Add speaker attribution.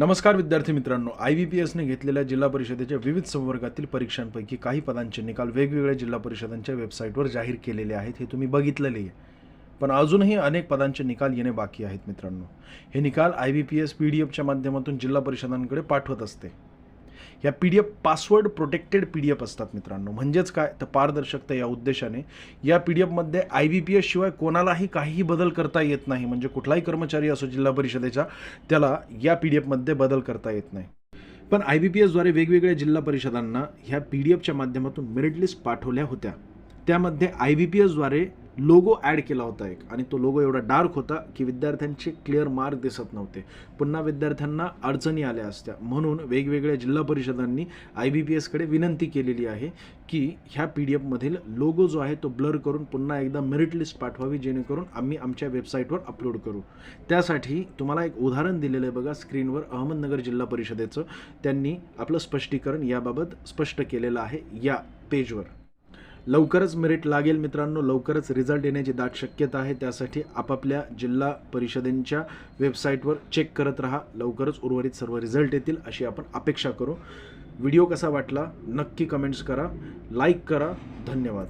Speaker 1: नमस्कार विद्यार्थी मित्रांनो आय बी पी एसने घेतलेल्या जिल्हा परिषदेच्या विविध संवर्गातील परीक्षांपैकी काही पदांचे निकाल वेगवेगळ्या जिल्हा परिषदांच्या वेबसाईटवर जाहीर केलेले आहेत हे तुम्ही बघितलेले आहे. पण अजूनही अनेक पदांचे निकाल येणे बाकी आहेत मित्रांनो. हे निकाल I B P S P D एफच्या माध्यमातून जिल्हा परिषदांकडे पाठवत असते. या P D F password protected P D F असतात मित्रांनो. म्हणजेच काय? तर पारदर्शकता या उद्देशाने. या पी डी एफमध्ये आय बी पी एस शिवाय कोणालाही काहीही बदल करता येत नाही. म्हणजे कुठलाही कर्मचारी असो जिल्हा परिषदेचा त्याला या पी डी एफमध्ये बदल करता येत नाही. पण आय बी पी एसद्वारे वेगवेगळ्या जिल्हा परिषदांना ह्या पी डी एफच्या माध्यमातून मेरिट लिस्ट पाठवल्या होत्या. त्यामध्ये आय बी पी एसद्वारे लोगो ॲड केला होता एक. आणि तो लोगो एवढा डार्क होता की विद्यार्थ्यांचे क्लिअर मार्क दिसत नव्हते. पुन्हा विद्यार्थ्यांना अडचणी आल्या असत्या. म्हणून वेगवेगळ्या जिल्हा परिषदांनी आय बी पी एसकडे विनंती केलेली आहे की ह्या पी डी एफमधील लोगो जो आहे तो ब्लर करून पुन्हा एकदा मेरिट लिस्ट पाठवावी जेणेकरून आम्ही आमच्या वेबसाईटवर अपलोड करू. त्यासाठी तुम्हाला एक उदाहरण दिलेलं आहे बघा स्क्रीनवर अहमदनगर जिल्हा परिषदेचं. त्यांनी आपलं स्पष्टीकरण याबाबत स्पष्ट केलेलं आहे या पेजवर लवकरच मेरिट लागेल मित्रांनो. लवकरच रिझल्ट येण्याची दाट शक्यता आहे. त्यासाठी आपापल्या जिल्हा परिषदेंच्या वेबसाईटवर चेक करत राहा. लवकरच उर्वरित सर्व रिझल्ट येतील अशी आपण अपेक्षा करू. व्हिडिओ कसा वाटला? नक्की कमेंट्स करा. लाईक करा. धन्यवाद.